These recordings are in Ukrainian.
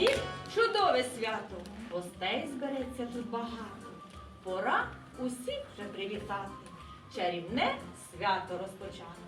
Рік чудове свято. Гостей збереться тут багато. Пора усіх вже привітати. Чарівне свято розпочати.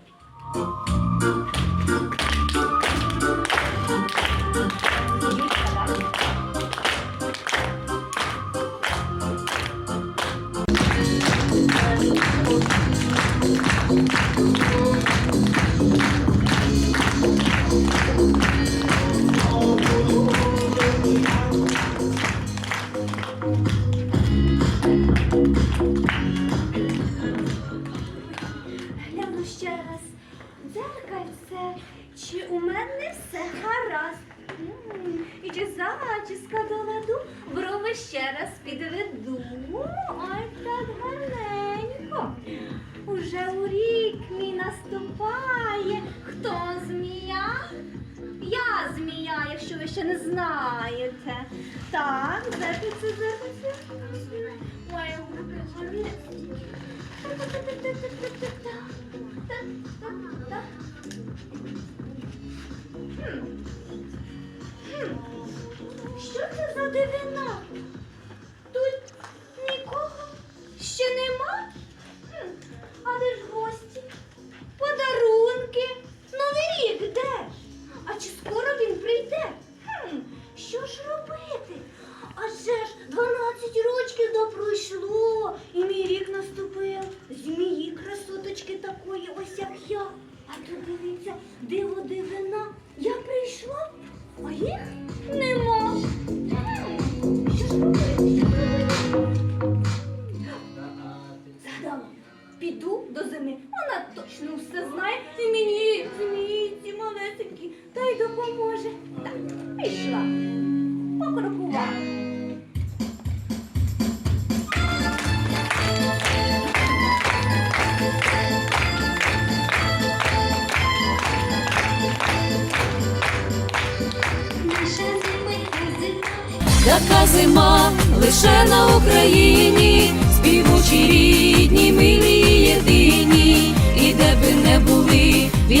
Брови ще раз підведу. Ой, так гарненько. Уже у рік мій наступає. Хто змія? Я змія, якщо ви ще не знаєте. Так, зеркальце, зеркальце. Ой, гарне. Дивина? Тут нікого ще нема? Хм, А де ж гості? Подарунки? Новий рік де? А чи скоро він прийде? Що ж робити? Адже ж 12 рочків до пройшло, і мій рік наступив. Змії красоточки такої, ось як я. А тут дивіться, диво дивина. Я прийшла, а їх зими. Вона точно все знає і мені змійці малесенькі, та й допоможе. Так, пішла. Покрокувала. Така зима лише на Україні, співучі рідні,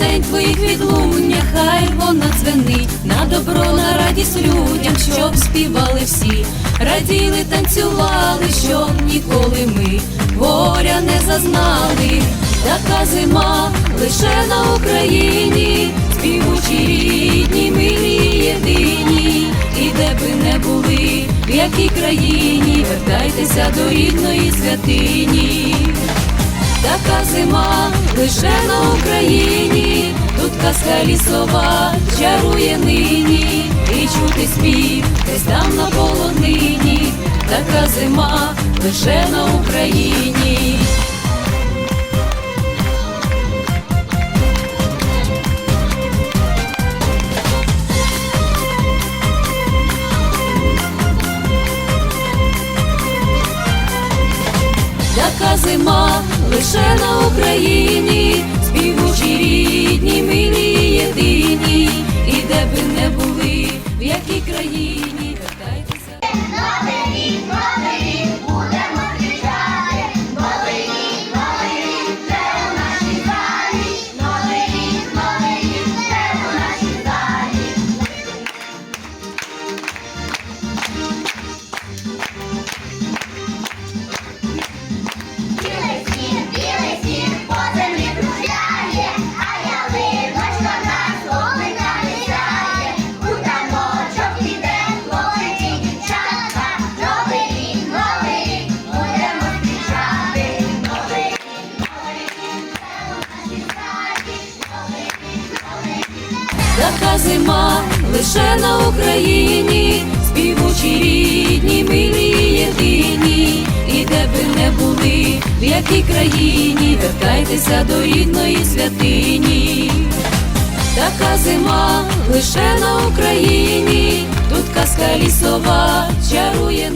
Пісень твоїх відлуння, хай вона дзвенить. На добро, на радість людям, щоб співали всі, раділи, танцювали, щоб ніколи ми горя не зазнали. Така зима лише на Україні, співучі рідні, милі єдині, і де би не були, в якій країні, вертайтеся до рідної святині. Така зима лише на Україні, тут казка лісова чарує нині, і чути спів десь там на полонині, така зима лише на Україні. Така зима лише на Україні, співучі рідні, милі єдині, і де би не були, в якій країні, Така зима лише на Україні, співучі рідні, милі єдині, і де би не були, в якій країні, вертайтеся до рідної святині. Така зима лише на Україні, тут казка лісова чарує